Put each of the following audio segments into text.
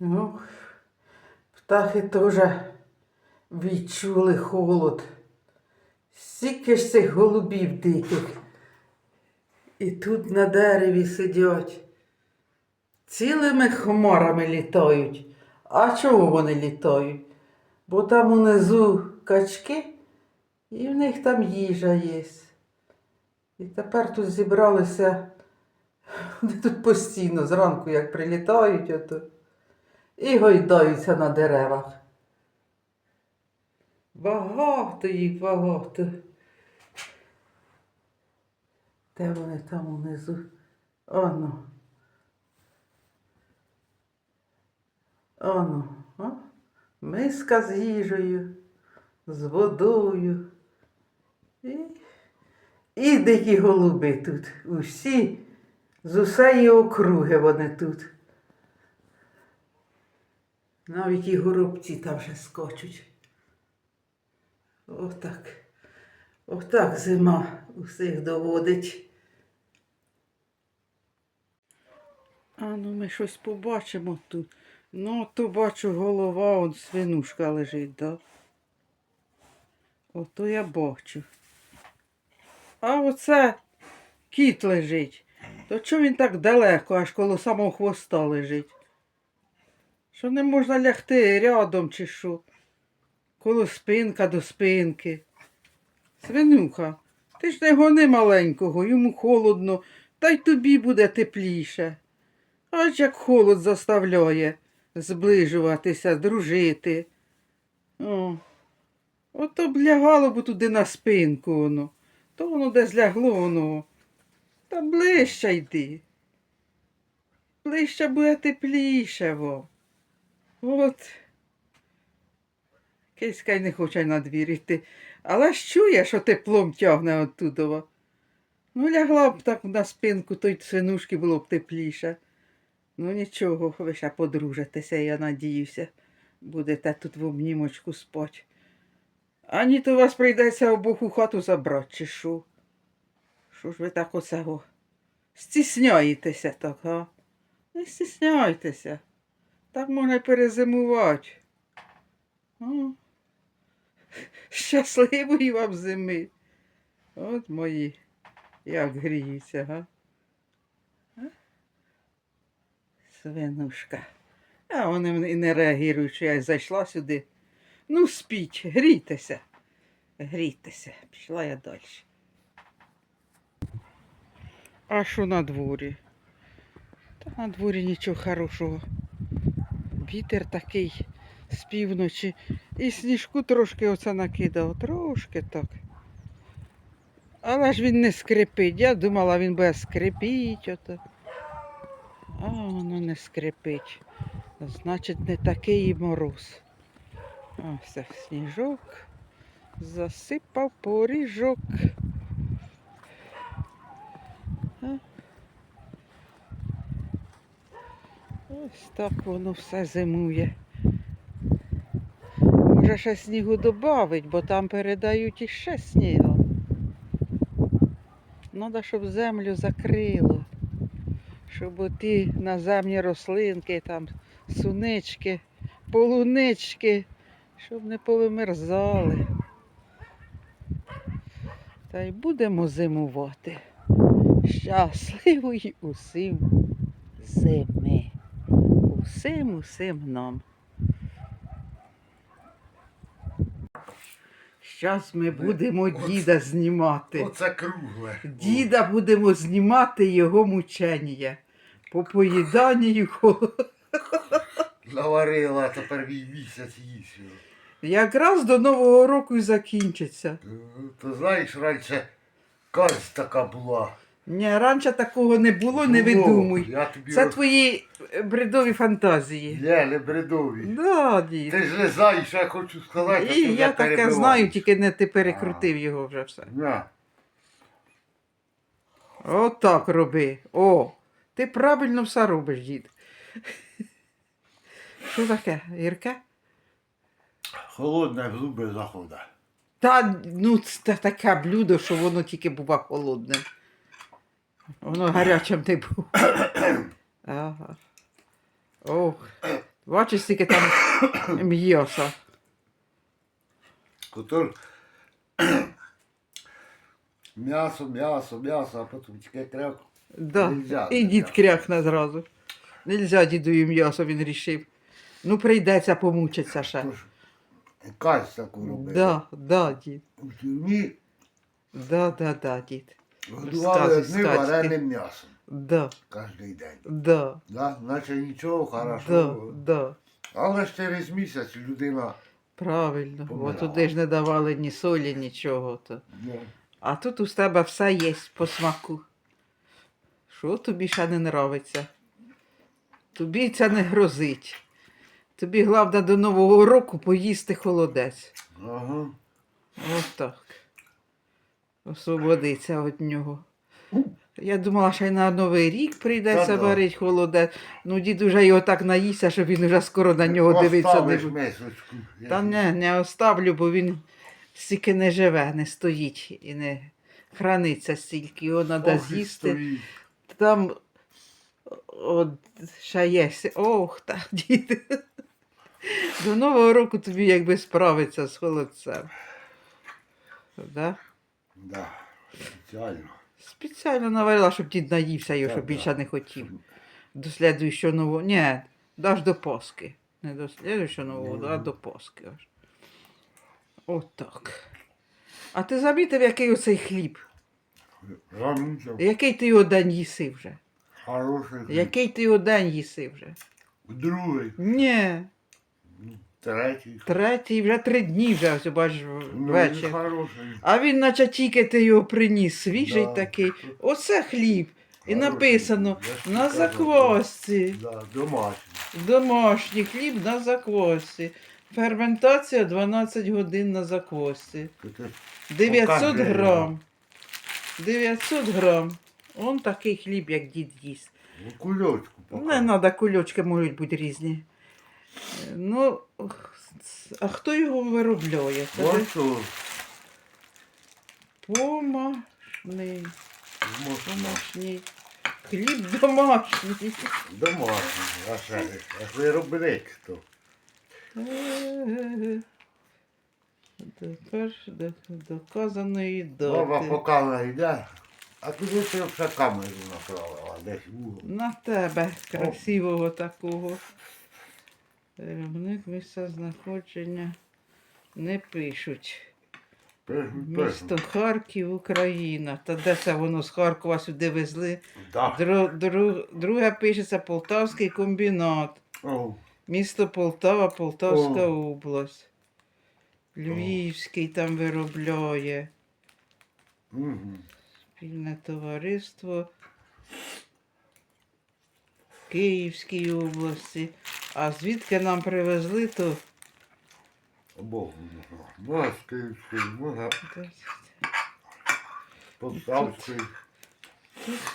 Ну, птахи теж відчули холод. Стільки ж цих голубів диких. І тут на дереві сидять. Цілими хмарами літають. А чого вони літають? Бо там унизу качки, і в них там їжа є. І тепер тут зібралися. Вони тут постійно зранку, як прилітають, ото, і гойдаються на деревах. Багато їх, багато. Де вони там унизу? Оно. Оно. О? Миска з їжею, з водою. І, і дикі голуби тут. Усі, з усеї округи вони тут. Навіть і горобці там вже скочуть. Отак. Отак зима усіх доводить. А ну ми щось побачимо тут. Ну, то бачу голова, он свинушка лежить, да? Ото я бачу. А оце кіт лежить. То чого він так далеко, аж коло самого хвоста лежить? Що не можна лягти рядом чи що? Коло спинка до спинки. Свинюха, ти ж не гони маленького, йому холодно, та й тобі буде тепліше. Аж як холод заставляє зближуватися, дружити. О, ото б лягало б туди на спинку воно, то воно десь лягло воно. Та ближче йди. Ближче буде тепліше во. От. Киська й не хоче на двір йти. Але ж чує, що теплом тягне оттудова. Ну, лягла б так на спинку, то й свинушки було б тепліше. Ну нічого, ви ще подружитеся, я надіюся. Будете тут в обнімочку спать. А ні, то вас прийдеться обох у хату забрати, чи що? Що ж ви так оцего? Стісняєтеся так, а? Не стісняйтеся. Так можна перезимувати. О, щасливої вам зими. От мої, як гріються, га? Свинушка. А вони не реагують, що я зайшла сюди. Ну, спіть, грійтеся. Грійтеся. Пішла я далі. А що на дворі? Та на дворі нічого хорошого. Вітер такий з півночі. І сніжку трошки оце накидав. Трошки так. Але ж він не скрипить. Я думала, він буде скрипіть ото. А воно не скрипить. Значить, не такий і мороз. Ось сніжок. Засипав поріжок. Ось так воно все зимує. Може ще снігу додавить, бо там передають іще снігу. Треба, щоб землю закрило щоб оті наземні рослинки, там сунички, полунички, щоб не повимерзали. Та й будемо зимувати. Щасливої усім зими. Усім усім нам. Зараз ми будемо діда знімати. Оце кругле. Діда будемо знімати його мучення. По поїданню холод. Наварила, тепер він місяць їсть. його. Якраз до Нового року і закінчиться. Е, То знаєш, раніше карсть така була. Ні, раніше такого не було, не Було. видумуй. Я тобі Це роз- твої е, бредові фантазії. Є, не бредові. Да, дід. Ти ж не знаєш, що я хочу сказати, І я таке знаю, тільки не ти перекрутив його вже все. На. Отак роби. О, ти правильно все робиш, дід. Що таке, Ірка? Холодне в зуби заходить. Та ну це таке блюдо, що воно тільки бува холодним. Воно гарячим не було. Ага. Ох. Бачиш, скільки там м'яса. Котор... М'ясо, м'ясо, м'ясо, а потім тільки кряк. Да. Нельзя, І дід крякне зразу. Нельзя дідою м'ясо, він рішив. Ну, прийдеться помучитися ще. Тож, Кась таку робили. Да, да, дід. У тюрмі Да, да, да, дід. Годували Сказки, одним вареним м'ясом Да, кожен день. да, Да? Наче нічого, да, хорошо. да. Але ж через місяць людина. Правильно. Бо Помирала. туди ж не давали ні солі, нічого. То. Ну, А тут у тебе все є по смаку. Що тобі ще не нравиться? Тобі це не грозить. Тобі головне до Нового року поїсти холодець. ага. Отак. Освободиться від нього. Я думала, що й на Новий рік прийдеться Та-да. варить холодець. Ну, дід уже його так наївся, що він вже скоро на нього дивитися не Поставиш буде. Та не, не оставлю, бо він стільки не живе, не стоїть і не храниться стільки. Його треба з'їсти. Там от, ще є. Ох, так, діти. До Нового року тобі якби справиться з холодцем. Да? Да, спеціально. Спеціально наварила, щоб дід наївся його, щоб більше не хотів. До слідуючого нового. Ні, аж до Пасхи. Не до слідуючого нового, а до Пасхи аж. Отак. А ти замітив, який оцей хліб? Рамінця. Який ти його день їси вже? Хороший. Який ти його день їси вже? Другий. Ні. Третій. Третій, вже три дні вже, ось бачиш, Ну, він вечір. хороший. А він, наче тільки ти його приніс, свіжий Да. такий. Оце хліб. І Хороший. написано Я ж на заквасці. Да, домашній. Домашній хліб на заквасці. Ферментація 12 годин на заквасці. Ти- 900 Покажи грам. 900 грам. Он такий хліб, як дід їсть. Ну, кульочку Не покажи. треба, кульочки можуть бути різні. Ну, а хто його виробляє? Ось. Помашний. Домашній. Хліб домашній. Домашній. А ще а виробник то. Тепер до доказаної дати. поки не йде. А туди ти вже камеру направила, десь в угол. На тебе красивого такого. Виробник місця знаходження не пишуть. Місто. Харків, Україна. Та де це воно з Харкова сюди везли? Да. Дру, дру, друге пишеться Полтавський комбінат. Місто Полтава, Полтавська О. область. Львівський там виробляє. Спільне товариство. Київській області. А звідки нам привезли, то Київської, може, десь тут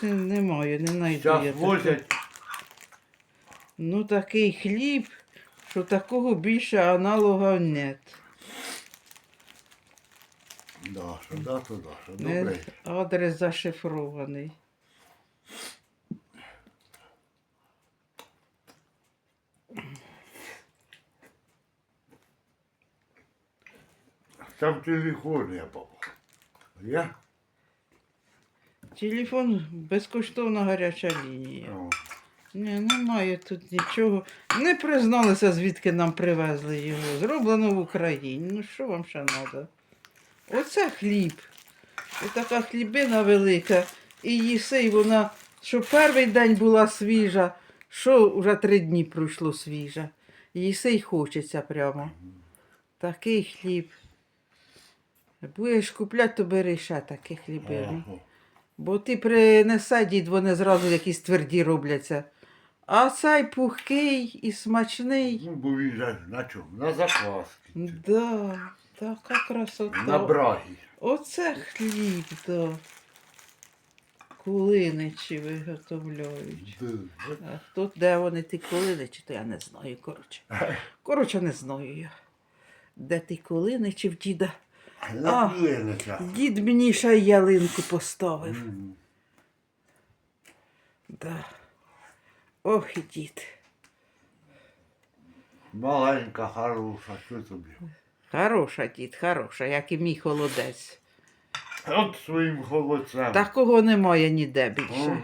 немає, не знайду я Зараз возять. Ну такий хліб, що такого більше аналога нет. Да, що да, то да, що Не, добре. адрес зашифрований. Там телефон я попав. Я? Телефон безкоштовна гаряча лінія. О, Ні, немає тут нічого. Не призналися, звідки нам привезли його. Зроблено в Україні. Ну що вам ще треба? Оце хліб. І така хлібина велика. І їси, і вона, що перший день була свіжа, що вже три дні пройшло свіжа. Їси й хочеться прямо. Такий хліб. Будеш купляти, то бери ще такі хлібини. о, Бо ти принесе дід, вони зразу якісь тверді робляться. А цей пухкий і смачний. Ну, бо він же на чому? На закваски. Да, така красота. На брагі. Оце хліб, да. Кулиничі виготовляють. Да. А хто де вони ті кулиничі, то я не знаю, коротше. Коротше, не знаю я. Де ті кулиничі в діда? На. Дід мені ще й ялинку поставив. Да. Ох і дід. Маленька, хороша, що тобі? Хороша, дід, хороша, як і мій холодець. От своїм холодцем. Такого немає ніде більше.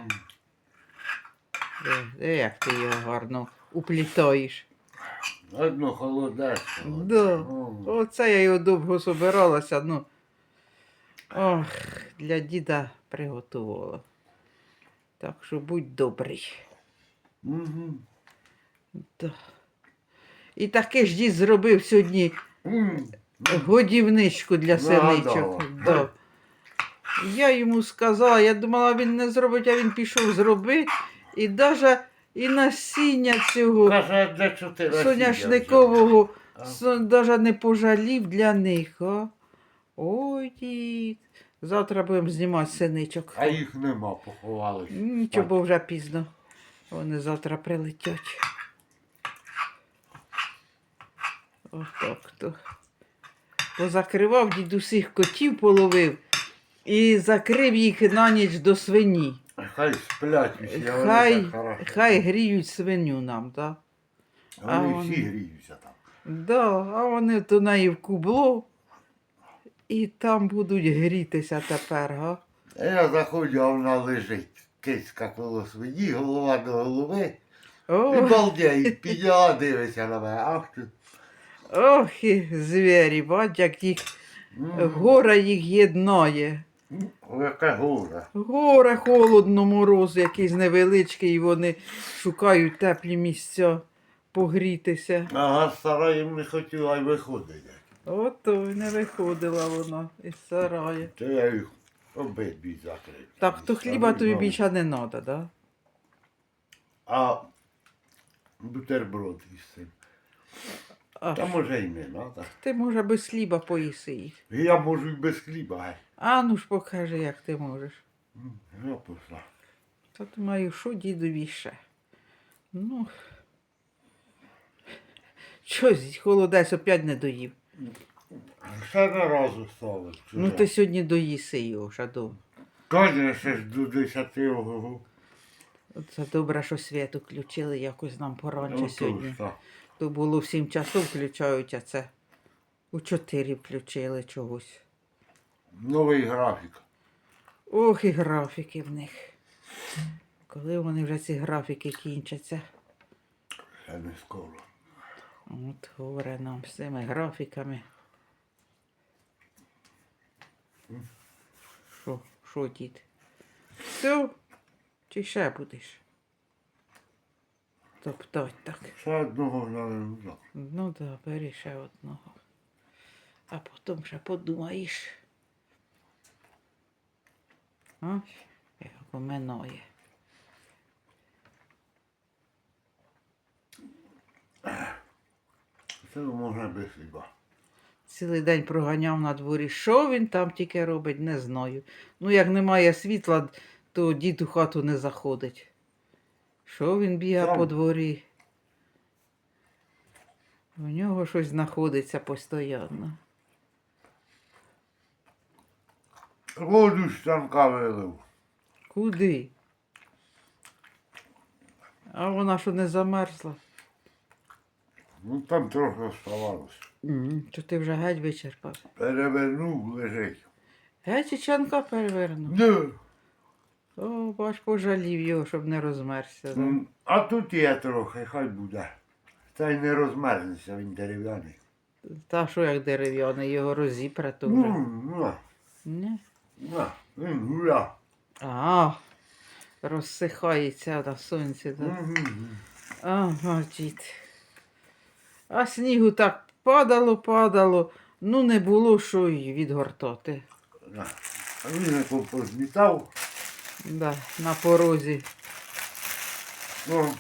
Де, де як ти його гарно уплітаєш. Одно холодець. Да. Оце я його довго собиралася, ну. Ох, для діда приготувала. Так що будь добрий. Мгм. Да. І таке ж дід зробив сьогодні годівничку для синичок. Да. Я йому сказала, я думала, він не зробить, а він пішов зробити. І навіть і насіння цього Каже, для чотири. соняшникового навіть не пожалів для них. А? Ой, дід. Завтра будемо знімати синичок. А їх нема, поховались. Нічого, бо вже пізно. Вони завтра прилетять. Отак то. Позакривав дід усіх котів половив і закрив їх на ніч до свині. Хай сплять усі, а Хай, так хорошо. хай гріють свиню нам, так? а Вони вони- всі гріються там. Да, а вони то неї в кубло і там будуть грітися тепер, га? А я заходжу, а вона лежить. Кицька коло свині, голова до голови. І О, балдяє, підняла, дивиться на мене. Ах ти. ох, і звірі, бач, як їх М. гора їх єднає. М, Яке горе. Горе холодно, мороз якийсь невеличкий, і вони шукають теплі місця погрітися. Ага, стара їм не хотіла й виходить. Ото не виходила вона із сараю. То я їх обидві закрив. Так, то хліба тобі більше не треба, да? А бутерброд із цим. А, Та може й не треба. ти, може, без хліба поїси їх. Я можу й без хліба. А ну ж покажи, як ти можеш. Я пішла. Та думаю, що дідові ще? Ну. Щось холодець опять не доїв. Ще не разу ставив. Ну ти сьогодні доїси його, Шадов. Конечно ж до 10 ого. Це добре, що світ включили якось нам поранче сьогодні. То було в 7 часов включають, а це у 4 включили чогось. Новий графік. Ох, і графіки в них. Коли вони вже ці графіки кінчаться? Ще не скоро. От горе нам з цими графіками. Що, що, дід? Все? Чи ще будеш? Топтать так. Ще одного не Ну да, бери ще одного. А потім ще подумаєш. А? Як минає. Це можна без хліба. Цілий день проганяв на дворі. Що він там тільки робить, не знаю. Ну, як немає світла, то дід у хату не заходить. Що він бігає по дворі? У нього щось знаходиться постійно. Воду з танка вилив. Куди? А вона що не замерзла? Ну там трохи оставалось. М, Що ти вже геть вичерпав? Перевернув, лежить. Геть і чанка перевернув. Не. О, бач, пожалів його, щоб не розмерзся. да? М, А тут є трохи, хай буде. Та й не розмерзнеться, він дерев'яний. Та що як дерев'яний, його розіпре то вже. Ну, на, Ні? на, він гуля. А, розсихається на сонці. Да? Мгм. Ага, дід. А снігу так падало, падало, ну не було що й відгортати. На. А він як позмітав. Да, на порозі. Ну.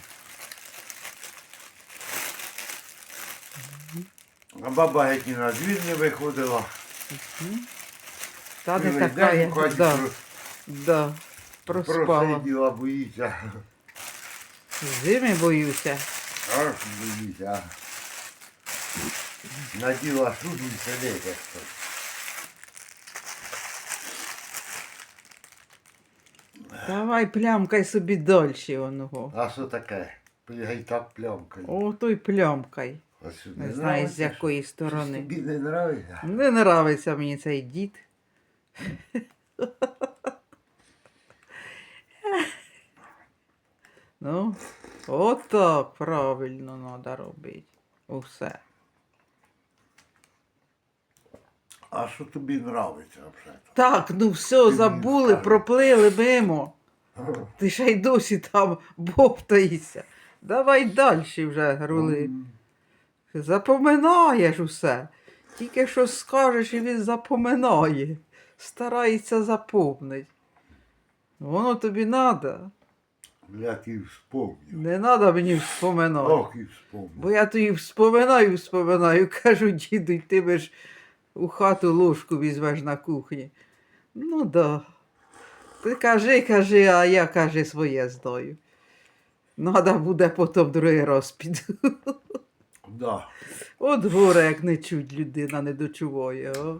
А баба геть і на двір не виходила. Та не Цілий така, день да, да, проспала. просиділа, боїться. Зими боюся. Аж боїться. Наділа шубу і сидить. як то. Давай плямкай собі дольше оного. А що таке? Я так плямкаю. О, той плямкай. А що, Не знаю, з нравиться, якої що? сторони. Тобі не нравиться? Не нравиться мені цей дід. Ну, отак правильно треба робити. Усе. А що тобі нравиться взагалі? Так, ну все, забули, проплили мимо. Ти ще й досі там бовтаєшся. Давай далі вже рули. Запоминаєш усе. Тільки що скажеш, і він запоминає. Старається запомнити. Воно тобі треба. Я ті вспомнив. Не треба мені вспоминати. Ох і вспомнив. Бо я тобі вспоминаю, вспоминаю, кажу, діду, ти ж у хату ложку візьмеш на кухні. Ну да. Ти кажи, кажи, а я кажи своє знаю. Надо буде потім другий раз піду. Да. От горе, як не чуть людина не дочуває. О.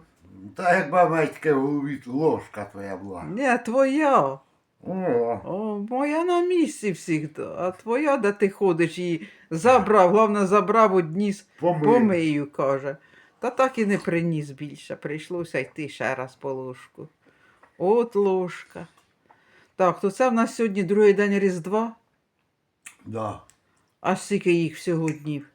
Та як бабатька в голові ложка твоя була. Не, твоя. О, О, моя на місці завжди. А твоя, де ти ходиш, її забрав, головне забрав одні з помив. помию, каже. Та так і не приніс більше. Прийшлося йти ще раз по ложку. От ложка. Так, то це в нас сьогодні другий день Різдва, Да. а скільки їх всього днів.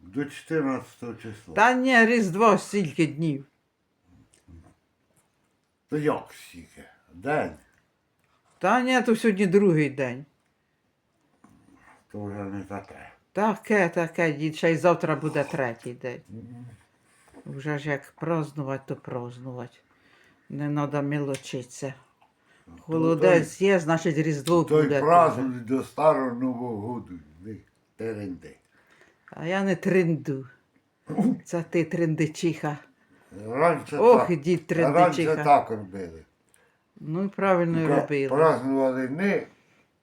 До 14 числа. Та ні, Різдва стільки днів. То як стільки? День. Та ні, то сьогодні другий день. То вже не таке. Таке, таке, дід, ще й завтра буде третій день. Вже ж як празднувати, то празднувати. Не треба мілочитися. Холодець є, значить Різдво Той буде. теж. празднуй до старого Нового году. Не теренди. А я не тринду. Це ти трендичиха. Раніше Ох, так. дід Раніше так робили. Ну і правильно і робили. Празднували не,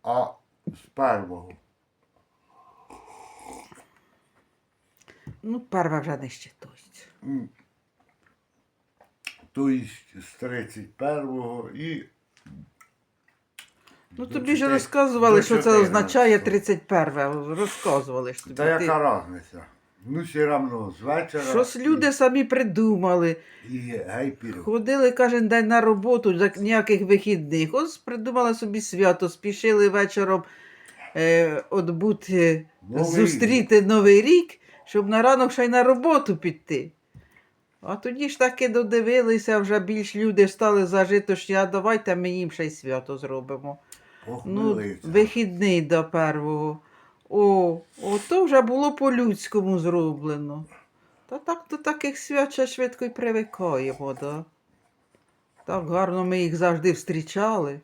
а з первого. Ну, перва вже не щитується. М. Тобто з 31-го і. Ну тобі ж розказували, що це означає 31. Розказували ж тобі. Та яка різниця? Ну, все одно, з вечора. Щось люди самі придумали. І. Ходили кожен день на роботу, ніяких вихідних. Ось придумали собі свято, спішили вечором е, отбути, Новий зустріти Новий рік, щоб на ранок ще й на роботу піти. А тоді ж таки додивилися, вже більш люди стали зажиточні, а давайте ми їм ще й свято зробимо. Ох, Ну, вихідний до первого. О, о, то вже було по-людському зроблено. Та так до таких свят ще швидко й привикаємо, да? Так гарно ми їх завжди зустрічали.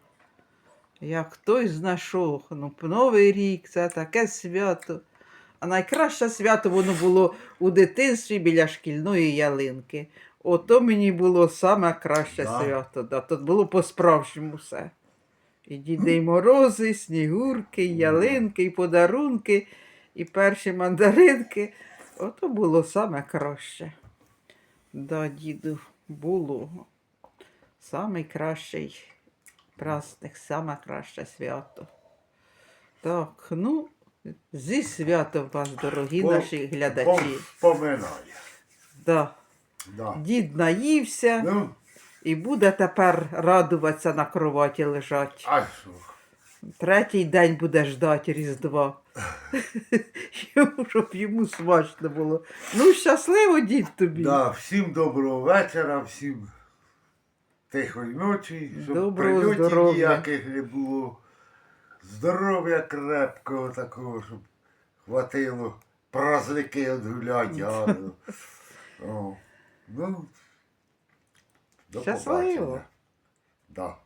Як хтось знайшов, ну, Новий рік, це таке свято. А найкраще свято воно було у дитинстві біля шкільної ялинки. Ото мені було саме краще Да. свято. Да. Тут було по-справжньому все. І Діди й морози, і снігурки, і ялинки, і подарунки, і перші мандаринки. Ото було саме краще. Да, діду, було. Самий кращий праздник, саме краще свято. Так, ну, зі святом вас, дорогі По- наші глядачі. Поминає. Да. Да. Дід наївся Ну, і буде тепер радуватися на кроваті лежать. а що? Третій день буде ждати Різдва. Йому, Щоб йому смачно було. Ну, щасливо, дід тобі. Да, всім доброго вечора, всім тихої ночі, щоб Доброго прильотів здоров'я. ніяких не було. Здоров'я крепкого такого, щоб хватило праздники відгуляти гарно. О, Ну, до Щасливо. побачення. Да.